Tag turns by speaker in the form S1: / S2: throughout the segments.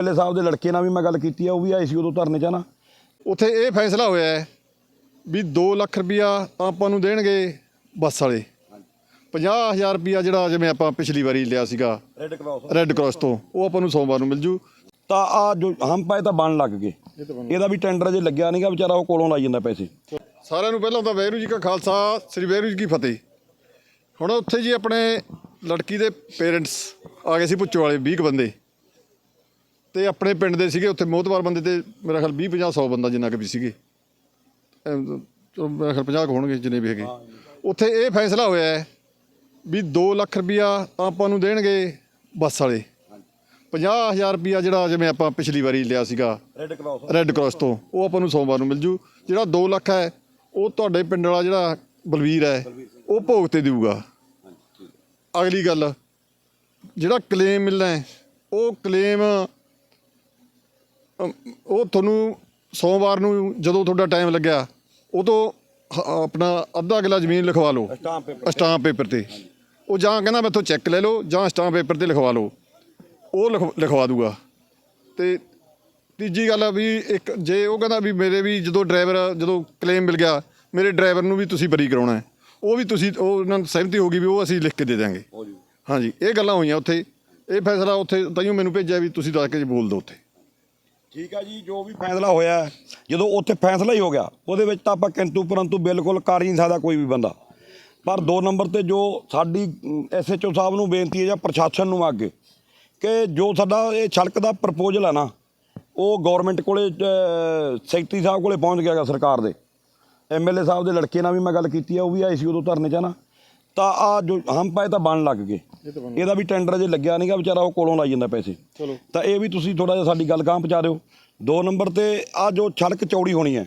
S1: MLA ਸਾਹਿਬ ਦੇ ਲੜਕੇ ਨਾਲ ਵੀ ਮੈਂ ਗੱਲ ਕੀਤੀ ਆ ਉਹ ਵੀ ਆਏ ਸੀ ਉਦੋਂ ਧਰਨੇ 'ਚ ਨਾ?
S2: ਉੱਥੇ ਇਹ ਫੈਸਲਾ ਹੋਇਆ ਹੈ ਵੀ 2 ਲੱਖ ਰੁਪਇਆ ਤਾਂ ਆਪਾਂ ਨੂੰ ਦੇਣਗੇ ਬੱਸ ਵਾਲੇ। 50000 ਰੁਪਇਆ ਜਿਹੜਾ ਜਿਵੇਂ ਆਪਾਂ ਪਿਛਲੀ ਵਾਰੀ ਲਿਆ ਸੀਗਾ
S1: ਰੈੱਡ ਕਰਾਸ
S2: ਰੈੱਡ ਕਰਾਸ ਤੋਂ ਉਹ ਆਪਾਂ ਨੂੰ ਸੋਮਵਾਰ ਨੂੰ ਮਿਲ ਜੂ।
S1: ਤਾਂ ਆ ਜੋ ਹਮ ਪਾਏ ਤਾਂ ਬਣ ਲੱਗ ਗਏ। ਇਹਦਾ ਵੀ ਟੈਂਡਰ ਜੇ ਲੱਗਿਆ ਨਹੀਂਗਾ ਵਿਚਾਰਾ ਉਹ ਕੋਲੋਂ ਲਾਈ ਜਾਂਦਾ ਪੈਸੇ।
S2: ਸਾਰਿਆਂ ਨੂੰ ਪਹਿਲਾਂ ਤਾਂ ਵੈਰੂ ਜੀ ਕਾ ਖਾਲਸਾ ਸ੍ਰੀ ਵੈਰੂ ਜੀ ਕੀ ਫਤਿਹ। ਹੁਣ ਉੱਥੇ ਜੀ ਆਪਣੇ ਲੜਕੀ ਦੇ ਪੇਰੈਂਟਸ ਆ ਗਏ ਸੀ ਪੁੱਚੋ ਵਾਲੇ 20 ਕੁ ਬੰਦੇ। ਤੇ ਆਪਣੇ ਪਿੰਡ ਦੇ ਸੀਗੇ ਉੱਥੇ ਮੋਹਤਵਾਰ ਬੰਦੇ ਤੇ ਮੇਰਾ ਖਿਆਲ 20 50 100 ਬੰਦਾ ਜਿੰਨਾ ਕੁ ਵੀ ਸੀਗੇ। ਚਲੋ ਮੇਰਾ ਖਿਆਲ 50 ਕੁ ਹੋਣਗੇ ਜਿੰਨੇ ਵੀ ਹੈਗੇ। ਉੱਥੇ ਇਹ ਫੈਸਲਾ ਹੋਇਆ ਹੈ ਵੀ 2 ਲੱਖ ਰੁਪਇਆ ਤਾਂ ਆਪਾਂ ਨੂੰ ਦੇਣਗੇ ਬੱਸ ਵਾਲੇ। 50000 ਰੁਪਇਆ ਜਿਹੜਾ ਜਿਵੇਂ ਆਪਾਂ ਪਿਛਲੀ ਵਾਰੀ ਲਿਆ ਸੀਗਾ
S1: ਰੈੱਡ ਕਰਾਸ
S2: ਰੈੱਡ ਕਰਾਸ ਤੋਂ ਉਹ ਆਪਾਂ ਨੂੰ ਸੋਮਵਾਰ ਨੂੰ ਮਿਲ ਜੂ। ਜਿਹੜਾ 2 ਲੱਖ ਹੈ ਉਹ ਤੁਹਾਡੇ ਪਿੰਡ ਵਾਲਾ ਜਿਹੜਾ ਬਲਵੀਰ ਹੈ ਉਹ ਭੋਗ ਤੇ ਦੇਊਗਾ। ਅਗਲੀ ਗੱਲ ਜਿਹੜਾ ਕਲੇਮ ਮਿਲਣਾ ਹੈ ਉਹ ਕਲੇਮ ਅਮ, ਉਹ ਤੁਹਾਨੂੰ ਸੋਮਵਾਰ ਨੂੰ ਜਦੋਂ ਤੁਹਾਡਾ ਟਾਈਮ ਲੱਗਿਆ ਉਹ ਤੋਂ ਹ- ਆਪਣਾ ਅੱਧਾ ਕਿੱਲਾ ਜ਼ਮੀਨ ਲਿਖਵਾ ਲਓ।
S1: ਸਟਾਂਪ ਪੇਪਰ
S2: ਸਟਾਂਪ ਪੇਪਰ ਤੇ। ਉਹ ਜਾਂ ਕਹਿੰਦਾ ਮੈਥੋਂ ਚੈੱਕ ਲੈ ਲਓ ਜਾਂ ਸਟਾਂਪ ਪੇਪਰ ਤੇ ਲਿਖਵਾ ਲਓ। ਉਹ ਲਿਖ- ਲਿਖਵਾ ਦੂਗਾ। ਤੇ ਤੀਜੀ ਗੱਲ ਆ ਵੀ ਇੱਕ ਜੇ ਉਹ ਕਹਿੰਦਾ ਵੀ ਮੇਰੇ ਵੀ ਜਦੋਂ ਡਰਾਈਵਰ ਜਦੋਂ ਕਲੇਮ ਮਿਲ ਗਿਆ ਮੇਰੇ ਡਰਾਈਵਰ ਨੂੰ ਵੀ ਤੁਸੀਂ ਬਰੀ ਕਰਾਉਣਾ ਹੈ। ਉਹ ਵੀ ਤੁਸੀਂ ਉਹ ਉਹਨਾਂ ਨਾਲ ਸਹਿਮਤੀ ਹੋ ਗਈ ਵੀ ਉਹ ਅਸੀਂ ਲਿਖ ਕੇ ਦੇ
S1: ਹੋ ਜੂ।
S2: ਹਾਂਜੀ ਇਹ ਗੱਲਾਂ ਹੋਈਆਂ ਉੱਥੇ। ਇਹ ਫੈਸਲਾ ਉੱਥੇ ਤਾਈਓ ਮੈਨੂੰ ਭੇਜਿਆ ਵੀ ਤੁਸੀਂ ਦੱਸ ਕੇ ਬੋਲ ਦਿਓ ਉੱਥੇ।
S1: ਠੀਕ ਆ ਜੀ ਜੋ ਵੀ ਫੈਸਲਾ ਹੋਇਆ ਜਦੋਂ ਉੱਥੇ ਫੈਸਲਾ ਹੀ ਹੋ ਗਿਆ ਉਹਦੇ ਵਿੱਚ ਤਾਂ ਆਪਾਂ ਕਿੰਤੂ ਪਰੰਤੂ ਬਿਲਕੁਲ ਕਰ ਹੀ ਨਹੀਂ ਸਕਦਾ ਕੋਈ ਵੀ ਬੰਦਾ। ਪਰ ਦੋ ਨੰਬਰ ਤੇ ਜੋ ਸਾਡੀ ਐਸਐਚਓ ਸਾਹਿਬ ਨੂੰ ਬੇਨਤੀ ਹੈ ਜਾਂ ਪ੍ਰਸ਼ਾਸਨ ਨੂੰ ਅੱਗੇ ਕਿ ਜੋ ਸਾਡਾ ਇਹ ਸੜਕ ਦਾ ਪ੍ਰਪੋਜ਼ਲ ਹੈ ਨਾ ਉਹ ਗਵਰਨਮੈਂਟ ਕੋਲੇ ਅਹ, ਸੈਕਟਰੀ ਸਾਹਿਬ ਕੋਲੇ ਪਹੁੰਚ ਗਿਆ ਗਾ ਸਰਕਾਰ ਦੇ। ਐਮਐਲਏ ਸਾਹਿਬ ਦੇ ਲੜਕੇ ਨਾਲ ਵੀ ਮੈਂ ਗੱਲ ਕੀਤੀ ਆ ਉਹ ਵੀ ਆਏ ਸੀ ਉਦੋਂ ਧਰਨੇ 'ਚ ਨਾ। ਤਾਂ ਆ ਜੋ ਹਮ ਪਾਏ ਤਾਂ ਬਣ ਲੱਗ ਗਏ। ਇਹਦਾ ਵੀ ਟੈਂਡਰ ਜੇ ਲੱਗਿਆ ਨਹੀਂਗਾ ਵਿਚਾਰਾ ਉਹ ਕੋਲੋਂ ਲਾਈ ਜਾਂਦਾ ਪੈਸੇ। ਤਾਂ ਇਹ ਵੀ ਤੁਸੀਂ ਥੋੜਾ ਜਿਹਾ ਸਾਡੀ ਗੱਲ ਗਾਂਹ ਪਹੁੰਚਾ ਦਿਓ। ਦੋ ਨੰਬਰ ਤੇ ਆ ਜੋ ਸੜਕ ਚੌੜੀ ਹੋਣੀ ਹੈ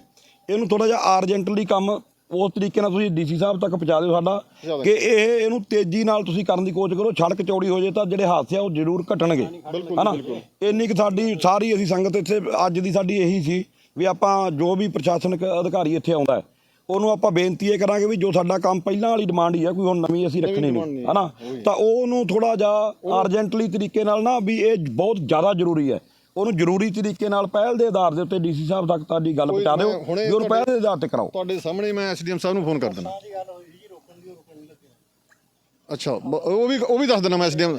S1: ਇਹਨੂੰ ਥੋੜਾ ਜਿਹਾ ਅਰਜੈਂਟਲੀ ਕੰਮ ਉਸ ਤਰੀਕੇ ਨਾਲ ਤੁਸੀਂ ਡੀਸੀ ਸਾਹਿਬ ਤੱਕ ਪਹੁੰਚਾ ਦਿਓ ਸਾਡਾ ਕਿ ਇਹ ਇਹਨੂੰ ਤੇਜ਼ੀ ਨਾਲ ਤੁਸੀਂ ਕਰਨ ਦੀ ਕੋਸ਼ਿਸ਼ ਕਰੋ ਸੜਕ ਚੌੜੀ ਹੋ ਜੇ ਤਾਂ ਜਿਹੜੇ ਹਾਦਸੇ ਆ ਉਹ ਜ਼ਰੂਰ ਘਟਣਗੇ। ਹਨਾ? ਇੰਨੀ ਕੁ ਸਾਡੀ ਸਾਰੀ ਅਸੀਂ ਸੰਗਤ ਇੱਥੇ ਅੱਜ ਦੀ ਸਾਡੀ ਇਹੀ ਸੀ ਵੀ ਆਪਾਂ ਜੋ ਵੀ ਪ੍ਰਸ਼ਾਸਨਿਕ ਅਧਿਕਾਰੀ ਇੱਥੇ ਆਉਂਦਾ ਹੈ ਉਹਨੂੰ ਆਪਾਂ ਬੇਨਤੀ ਇਹ ਕਰਾਂਗੇ ਵੀ ਜੋ ਸਾਡਾ ਕੰਮ ਪਹਿਲਾਂ ਵਾਲੀ ਡਿਮਾਂਡ ਹੀ ਹੈ ਕੋਈ ਹੁਣ ਨਵੀਂ ਅਸੀਂ ਰੱਖਣੀ ਨਹੀਂ ਹਨਾ? ਤਾਂ ਉਹਨੂੰ ਥੋੜਾ ਜਿਹਾ ਅਰਜੈਂਟਲੀ ਤਰੀਕੇ ਨਾਲ ਨਾ ਵੀ ਇਹ ਬਹੁਤ ਜ਼ਿਆਦਾ ਜ਼ਰੂਰੀ ਹੈ। ਉਹਨੂੰ ਜ਼ਰੂਰੀ ਤਰੀਕੇ ਨਾਲ ਪਹਿਲ ਦੇ ਆਧਾਰ ਦੇ ਉੱਤੇ ਡੀਸੀ ਸਾਹਿਬ ਤੱਕ ਤੁਹਾਡੀ ਗੱਲ ਪਹੁੰਚਾ ਦਿਓ ਵੀ ਉਹਨੂੰ ਪਹਿਲ ਦੇ ਆਧਾਰ ਤੇ ਕਰਾਓ।
S2: ਤੁਹਾਡੇ ਸਾਹਮਣੇ ਮੈਂ ਐਸਡੀਐਮ ਸਾਹਿਬ ਨੂੰ ਫੋਨ ਕਰ ਦਿੰਦਾ। ਅੱਛਾ ਉਹ ਵੀ ਉਹ ਵੀ ਦੱਸ ਦੇਣਾ ਮੈਂ ਐਸਡੀਐਮ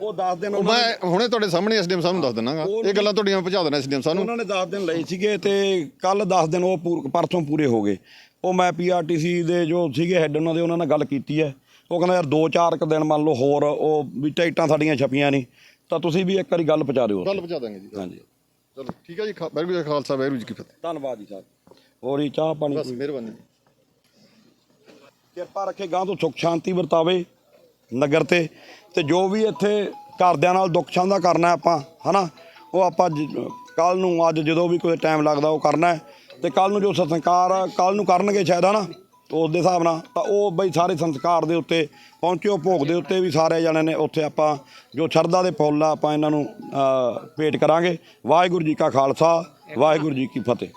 S1: ਉਹ 10 ਦਿਨ
S2: ਮੈਂ ਹੁਣੇ ਤੁਹਾਡੇ ਸਾਹਮਣੇ ਐਸਡੀਐਮ ਸਾਹਿਬ ਨੂੰ ਦੱਸ ਦਿੰਨਾਗਾ ਇਹ ਗੱਲਾਂ ਤੁਹਾਡੀਆਂ ਪਹੁੰਚਾ ਦੇਣਾ ਐਸਡੀਐਮ ਸਾਹਿਬ ਨੂੰ।
S1: ਉਹਨਾਂ ਨੇ 10 ਦਿਨ ਲਏ ਸੀਗੇ ਤੇ ਕੱਲ 10 ਦਿਨ ਉਹ ਪੂਰ- ਪਰਸੋਂ ਪੂਰੇ ਹੋ ਗਏ। ਉਹ ਮੈਂ ਪੀਆਰਟੀਸੀ ਦੇ ਜੋ ਸੀਗੇ ਹੈੱਡ ਉਹਨਾਂ ਦੇ ਉਹਨਾਂ ਨਾਲ ਗੱਲ ਕੀਤੀ ਹੈ। ਉਹ ਕਹਿੰਦਾ ਯਾਰ 2-4 ਕ ਦਿਨ ਮੰਨ ਲਓ ਹੋਰ ਉਹ ਵੀ ਟਿਕਟਾਂ ਸਾਡੀਆਂ ਛਪੀਆਂ ਨਹੀਂ। ਤਾਂ ਤੁਸੀਂ ਵੀ ਇੱਕ ਵਾਰੀ ਗੱਲ ਪਹੁੰਚਾ ਦਿਓ
S2: ਗੱਲ ਪਹੁੰਚਾ ਦਾਂਗੇ ਜੀ।
S1: ਹਾਂਜੀ।
S2: ਚਲੋ ਠੀਕ ਹੈ ਜੀ। ਖਾ- ਵਾਹਿਗੁਰੂ ਜੀ ਕਾ ਖਾਲਸਾ ਵਾਹਿਗੁਰੂ ਜੀ ਕੀ ਫਤਿਹ।
S1: ਧੰਨਵਾਦ ਜੀ ਸਾਹਿਬ ਹੋਰ ਜੀ ਚਾਹ ਪਾਣੀ
S2: ਬਸ ਮਿਹਰਬਾਨੀ ਜੀ।
S1: ਕਿਰਪਾ ਰੱਖੇ ਗਾਂ ਤੋਂ ਸੁੱਖ ਸ਼ਾਂਤੀ ਵਰਤਾਵੇ ਨਗਰ ਤੇ। ਤੇ ਜੋ ਵੀ ਇੱਥੇ ਘਰਦਿਆਂ ਨਾਲ ਦੁੱਖ ਸਾਂਝਾ ਕਰਨਾ ਆਪਾਂ ਹਨਾ? ਉਹ ਆਪਾਂ ਕੱਲ ਨੂੰ ਅੱਜ ਜਦੋਂ ਵੀ ਕੋਈ ਟਾਈਮ ਲੱਗਦਾ ਉਹ ਕਰਨਾ ਹੈ। ਤੇ ਕੱਲ ਨੂੰ ਜੋ ਸੰਸਕਾਰ ਕੱਲ ਨੂੰ ਕਰਨਗੇ ਸ਼ਾਇਦ, ਹਨਾ? ਉਸ ਦੇ ਹਿਸਾਬ ਨਾਲ। ਤਾਂ ਉਹ ਬਈ ਸਾਰੇ ਸੰਸਕਾਰ ਦੇ ਉੱਤੇ ਪਹੁੰਚਿਓ, ਭੋਗ ਦੇ ਉੱਤੇ ਵੀ ਸਾਰੇ ਜਣੇ ਨੇ ਉੱਥੇ ਆਪਾਂ ਜੋ ਸ਼ਰਧਾ ਦੇ ਫੁੱਲ ਆ, ਆਪਾਂ ਇਹਨਾਂ ਨੂੰ ਭੇਟ ਕਰਾਂਗੇ। ਵਾਹਿਗੁਰੂ ਜੀ ਕਾ ਖਾਲਸਾ, ਵਾਹਿਗੁਰੂ ਜੀ ਕੀ ਫਤਿਹ।